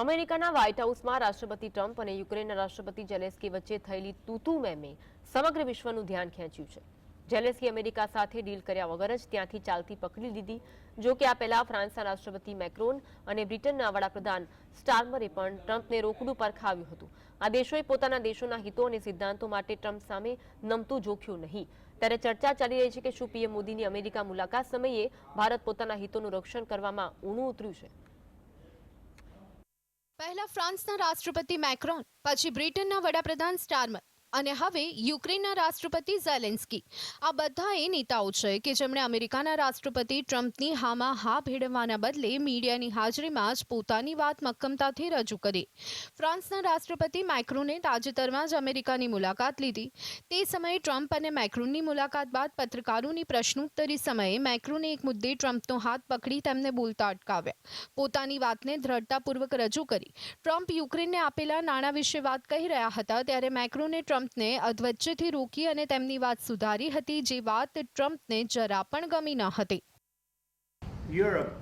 અમેરિકાના વ્હાઇટ હાઉસમાં રાષ્ટ્રપતિ ટ્રમ્પ અને યુક્રેનના રાષ્ટ્રપતિ જેલેસ્કી વચ્ચે થયેલી તૂતુ મેમે સમગ્ર વિશ્વનું ધ્યાન ખેંચ્યું છે. જેલેસ્કી અમેરિકા સાથે ડીલ કર્યા વગર જ ત્યાંથી ચાલતી પકડી લીધી, જો કે આ પહેલા ફ્રાન્સના રાષ્ટ્રપતિ મેક્રોન અને બ્રિટનના વડાપ્રધાન સ્ટાર્મરે પણ ટ્રમ્પને રોકડું પરખાવ્યું હતું. આ દેશોએ પોતાના દેશોના હિતો અને સિદ્ધાંતો માટે ટ્રમ્પ સામે નમતું જોખ્યું નહીં. ત્યારે ચર્ચા ચાલી રહી છે કે શું પીએમ મોદીની અમેરિકા મુલાકાત સમયે ભારત પોતાના હિતોનું રક્ષણ કરવામાં ઊણું ઉતર્યું છે. પહેલા ફ્રાન્સના રાષ્ટ્રપતિ મેક્રોન પછી બ્રિટનના વડાપ્રધાન સ્ટારમર. અને હવે યુક્રેનના રાષ્ટ્રપતિ ઝેલેન્સ્કી. આ બધા એ નેતાઓ છે કે જેમણે અમેરિકાના રાષ્ટ્રપતિ ટ્રમ્પની હામાં હા ભેળવવાના બદલે મીડિયાની હાજરીમાં જ પોતાની વાત મક્કમતાથી રજૂ કરી. ફ્રાન્સના રાષ્ટ્રપતિ મેક્રોને તાજેતરમાં જ અમેરિકાની મુલાકાત લીધી. તે સમયે ટ્રમ્પ અને મેક્રોનની મુલાકાત બાદ પત્રકારોની પ્રશ્નોત્તરી સમયે મેક્રોને એક મુદ્દે ટ્રમ્પનો હાથ પકડી તેમને બોલતા અટકાવ્યા. પોતાની વાતને દ્રઢતાપૂર્વક રજૂ કરી. ટ્રમ્પ યુક્રેનને આપેલા નાણાં વિશે વાત કહી રહ્યા હતા, ત્યારે મેક્રોને ટ્રમ્પને અધવચ્ચેથી રોકી અને તેમની વાત સુધારી હતી જે વાત ટ્રમ્પને જરા પણ ગમી ન હતી Europe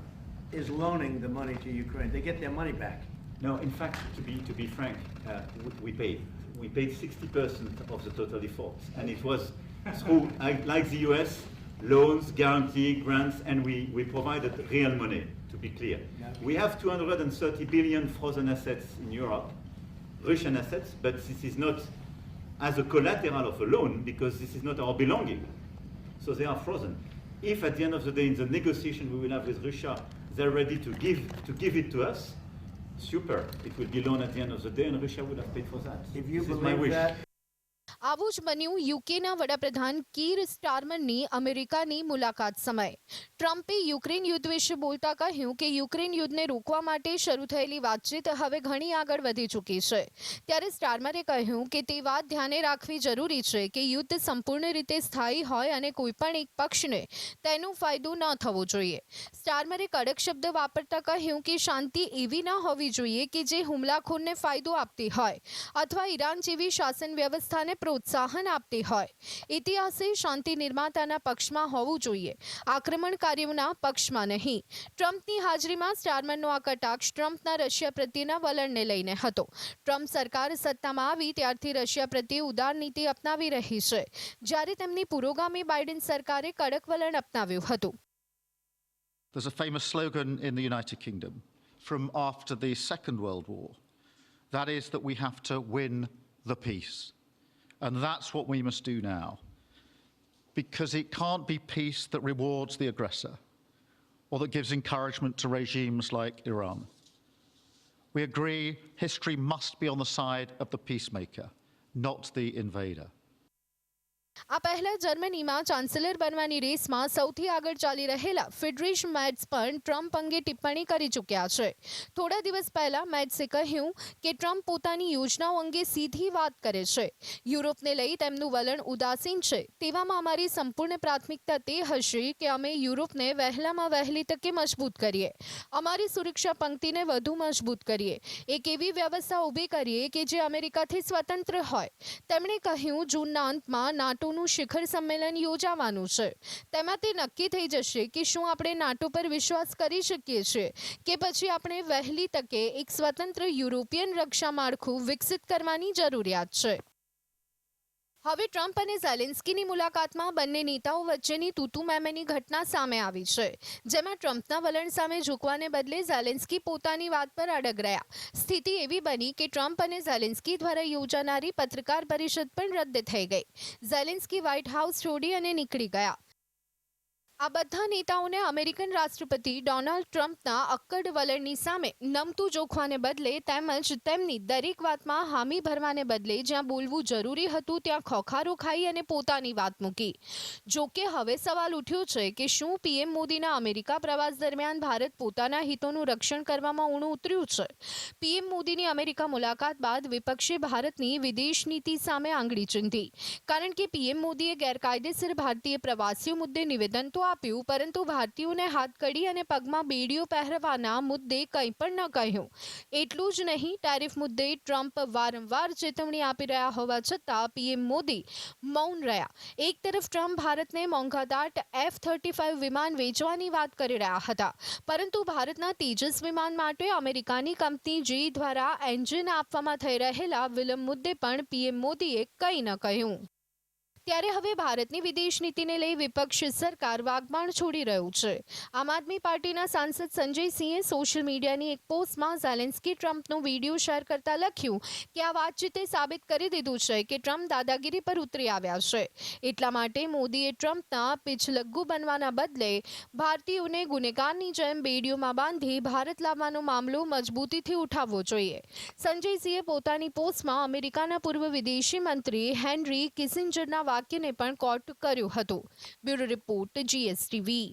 is loaning the money to Ukraine. They get their money back. No, in fact, to be, to be frank, uh, we- we paid. We paid 60% of the total default. And it was through, I- like the US, loans, guarantee, grants, and we, we provided real money, to be clear. Yeah. We have 230 billion frozen assets in Europe, Russian assets, but this is not as a collateral of a loan because this is not our belonging. So they are frozen. If at the end of the day, in the negotiation we will have with Russia, they're ready to give to give it to us, super. It will be loan at the end of the day, and Russia would have paid for that. If you this is my believe wish. that, આવું જ બન્યું યુકેના વડાપ્રધાન કીર સ્ટારમનની અમેરિકાની મુલાકાત સમયે. ટ્રમ્પે Ukraine યુદ્ધ વિશે બોલતા કહ્યું કે યુક્રેન યુદ્ધને રોકવા માટે શરૂ થયેલી વાતચીત હવે ઘણી આગળ વધી ચૂકી છે. ત્યારે સ્ટારમરે કહ્યું કે તે વાત ધ્યાને રાખવી જરૂરી છે કે યુદ્ધ સંપૂર્ણ રીતે સ્થાયી હોય અને કોઈપણ એક પક્ષને તેનો ફાયદો ન થવો જોઈએ. સ્ટારમરે કડક શબ્દ વાપરતા કહ્યું કે શાંતિ એવી ન હોવી જોઈએ કે જે હુમલાખોરને ફાયદો આપતી હોય અથવા ઈરાન જેવી શાસન વ્યવસ્થાને પ્રોત્સાહન આપતી હોય. ઇતિહાસે શાંતિ નિર્માતાના પક્ષમાં હોવું જોઈએ. આક્રમણકારીઓના પક્ષમાં નહીં. ટ્રમ્પની હાજરીમાં સ્ટારમનનો આ કટાક્ષ ટ્રમ્પના રશિયા પ્રત્યેના વલણને લઈને હતો. ટ્રમ્પ સરકાર સત્તામાં આવી ત્યારથી રશિયા પ્રત્યે ઉદાર નીતિ અપનાવી રહી છે. જ્યારે તેમની પુરોગામી બાઇડન સરકારે કડક વલણ અપનાવ્યું હતું. There's a famous slogan in the United Kingdom from after the Second World War. That is that we have to win the peace. And that's what we must do now. Because it can't be peace that rewards the aggressor or that gives encouragement to regimes like Iran. We agree history must be on the side of the peacemaker, not the invader. આ પહેલા જર્મનીમાં chancellor બનવાની રેસમાં સૌથી આગળ ચાલી રહેલા ફિડરિશ mats પણ ટ્રમ્પ અંગે ટિપ્પણી કરી ચૂક્યા છે. થોડા દિવસ પહેલા મેટ્સે કહ્યું કે ટ્રમ્પ પોતાની યોજનાઓ અંગે સીધી વાત કરે છે. યુરોપને લઈ તેમનું વલણ ઉદાસીન છે. તેવામાં અમારી સંપૂર્ણ પ્રાથમિકતા તે હશે કે અમે યુરોપને વહેલામાં વહેલી તકે મજબૂત કરીએ. અમારી સુરક્ષા પંક્તિને વધુ મજબૂત કરીએ. એક એવી વ્યવસ્થા ઊભી કરીએ કે જે અમેરિકાથી સ્વતંત્ર હોય. તેમણે કહ્યું, જૂનના અંતમાં નાટોનું શિખર સંમેલન યોજાવાનું છે. તેમાં તે નક્કી થઈ જશે કે શું આપણે નાટો પર વિશ્વાસ કરી શકીએ છીએ કે પછી આપણે વહેલી તકે એક સ્વતંત્ર યુરોપિયન રક્ષા માળખું વિકસિત કરવાની જરૂરિયાત છે. હવે ટ્રમ્પ અને ઝેલેન્સ્કીની મુલાકાતમાં બંને નેતાઓ વચ્ચેની તૂતુ મેમેની ઘટના સામે આવી છે, જેમાં ટ્રમ્પના વલણ સામે ઝૂકવાને બદલે ઝેલેન્સ્કી પોતાની વાત પર અડગ રહ્યા. સ્થિતિ એવી બની કે ટ્રમ્પ અને ઝેલેન્સ્કી દ્વારા યોજાનારી પત્રકાર પરિષદ પણ રદ થઈ ગઈ. ઝેલેન્સ્કી વ્હાઇટ હાઉસ છોડી અને નીકળી ગયા. આ બધા નેતાઓને અમેરિકન રાષ્ટ્રપતિ ડોનાલ્ડ ટ્રમ્પના અક્કડ વલણની સામે નમતું જોખવાને બદલે તેમજ તેમની દરેક વાતમાં હામી ભરવાને બદલે જ્યાં બોલવું જરૂરી હતું ત્યાં ખોખારો ખાઈ અને પોતાની વાત મૂકી. જો કે હવે સવાલ ઉઠ્યો છે કે શું પીએમ મોદીના અમેરિકા પ્રવાસ દરમિયાન ભારત પોતાના હિતોનું રક્ષણ કરવામાં ઊણું ઉતર્યું છે? પીએમ મોદીની અમેરિકા મુલાકાત બાદ વિપક્ષે ભારતની વિદેશ નીતિ સામે આંગળી ચીંધી. કારણ કે પીએમ મોદીએ ગેરકાયદેસર ભારતીય પ્રવાસીઓ મુદ્દે નિવેદન તો આપ્યું, પરંતુ ભારતીયોને હાથકડી અને પગમાં બેડીઓ પહેરવાના મુદ્દે કંઈ પણ ન કહ્યું. એટલું જ નહીં, ટેરિફ મુદ્દે ટ્રમ્પ વારંવાર ચેતવણી આપી રહ્યા હોવા છતાં પીએમ મોદી મૌન રહ્યા. એક તરફ ટ્રમ્પ ભારતને મોંઘાદાટ એફ થર્ટી ફાઇવ વિમાન વેચવાની વાત કરી રહ્યા હતા, પરંતુ ભારતના તેજસ વિમાન માટે અમેરિકાની કંપની જી દ્વારા એન્જિન આપવામાં થઈ રહેલા વિલંબ મુદ્દે પણ પીએમ મોદીએ કંઈ ન કહ્યું. ત્યારે હવે ભારતની વિદેશ નીતિને લઈ વિપક્ષ સરકાર વાગબાણ છોડી રહ્યું છે. આમ આદમી પાર્ટીના સાંસદ સંજય સિંહે સોશિયલ મીડિયાની એક પોસ્ટમાં ઝેલેન્સ્કી ટ્રમ્પનો વીડિયો શેર કરતા લખ્યું કે આ વાતચીતે સાબિત કરી દીધું છે કે ટ્રમ્પ દાદાગીરી પર ઉતરી આવ્યા છે. એટલા માટે મોદીએ ટ્રમ્પના પિછલગ્ગુ બનવાના બદલે ભારતીયોને ગુનેગારની જેમ બેડીઓમાં બાંધી ભારત લાવવાનો મામલો મજબૂતીથી ઉઠાવવો જોઈએ. સંજય સિંહે પોતાની પોસ્ટમાં અમેરિકાના પૂર્વ વિદેશી મંત્રી હેનરી કિસિંજરના વાક્યને પણ કોટ કર્યું હતું. Bureau report GSTV